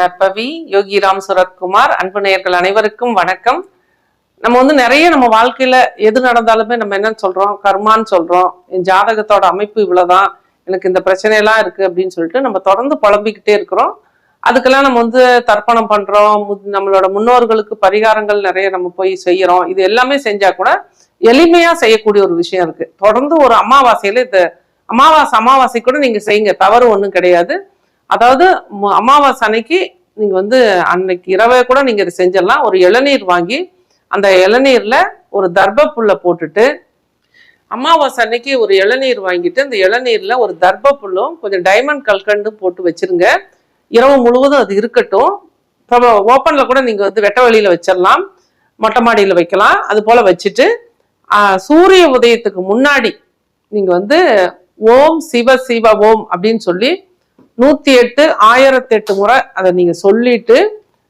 நற்பவி யோகிராம் சுரத்குமார் அன்பு நேயர்கள் அனைவருக்கும் வணக்கம். நம்ம வந்து நிறைய நம்ம வாழ்க்கையில எது நடந்தாலுமே நம்ம என்னன்னு சொல்றோம்? கர்மான்னு சொல்றோம். என் ஜாதகத்தோட அமைப்பு இவ்வளவுதான். எனக்கு இந்த பிரச்சனையெல்லாம் இருக்கு அப்படின்னு சொல்லிட்டு நம்ம தொடர்ந்து புலம்பிக்கிட்டே இருக்கிறோம். அதுக்கெல்லாம் நம்ம வந்து தர்ப்பணம் பண்றோம். மு- நம்மளோட முன்னோர்களுக்கு பரிகாரங்கள் நிறைய நம்ம போய் செய்யறோம். இது எல்லாமே செஞ்சா கூட எளிமையா செய்யக்கூடிய ஒரு விஷயம் இருக்கு. தொடர்ந்து ஒரு அமாவாசையில இந்த அமாவாசை அமாவாசை கூட நீங்க செய்யுங்க. தவறு ஒன்றும் கிடையாது. அதாவது அமாவாசை அன்னைக்கு நீங்க வந்து அன்னைக்கு இரவே கூட நீங்க இதை செஞ்சிடலாம். ஒரு இளநீர் வாங்கி அந்த இளநீர்ல ஒரு தர்ப புல்லை போட்டுட்டு அமாவாசை அன்னைக்கு ஒரு இளநீர் வாங்கிட்டு அந்த இளநீர்ல ஒரு தர்ப புல்லும் கொஞ்சம் டைமண்ட் கல்கண்டும் போட்டு வச்சிருங்க. இரவு முழுவதும் அது இருக்கட்டும். ஓப்பன்ல கூட நீங்க வந்து வெட்ட வெளியில வச்சிடலாம். மொட்டை மாடியில வைக்கலாம். அது போல வச்சுட்டு சூரிய உதயத்துக்கு முன்னாடி நீங்க வந்து ஓம் சிவ சிவ ஓம் அப்படின்னு சொல்லி நூத்தி எட்டு ஆயிரத்தி எட்டு முறை அதை நீங்க சொல்லிட்டு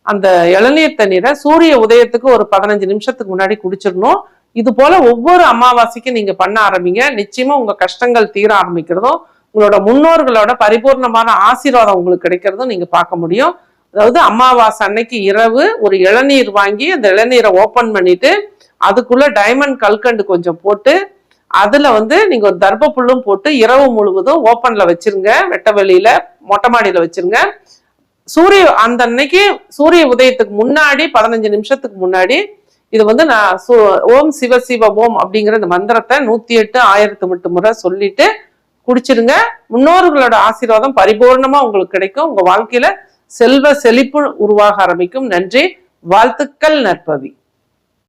அந்த இளநீர் தண்ணீரை சூரிய உதயத்துக்கு ஒரு பதினஞ்சு நிமிஷத்துக்கு முன்னாடி குடிச்சிடணும். இது போல ஒவ்வொரு அமாவாசைக்கும் நீங்க பண்ண ஆரம்பிங்க. நிச்சயமா உங்க கஷ்டங்கள் தீர ஆரம்பிக்கிறதும் உங்களோட முன்னோர்களோட பரிபூர்ணமான ஆசீர்வாதம் உங்களுக்கு கிடைக்கிறதும் நீங்க பார்க்க முடியும். அதாவது அமாவாசை அன்னைக்கு இரவு ஒரு இளநீர் வாங்கி அந்த இளநீரை ஓப்பன் பண்ணிட்டு அதுக்குள்ள டைமண்ட் கல்கண்டு கொஞ்சம் போட்டு அதுல வந்து நீங்க ஒரு தர்ப புல்லும் போட்டு இரவு முழுவதும் ஓப்பன்ல வச்சிருங்க. வெட்ட வெளியில மொட்டை மாடியில வச்சிருங்க. சூரிய அந்த அன்னைக்கு சூரிய உதயத்துக்கு முன்னாடி பதினஞ்சு நிமிஷத்துக்கு முன்னாடி இது வந்து நான் ஓம் சிவ சிவ ஓம் அப்படிங்கிற இந்த மந்திரத்தை நூத்தி எட்டு ஆயிரத்து எட்டு முறை சொல்லிட்டு குடிச்சிருங்க. முன்னோர்களோட ஆசீர்வாதம் பரிபூர்ணமா உங்களுக்கு கிடைக்கும். உங்க வாழ்க்கையில செல்வ செழிப்பு உருவாக ஆரம்பிக்கும். நன்றி. வாழ்த்துக்கள் நற்பவி.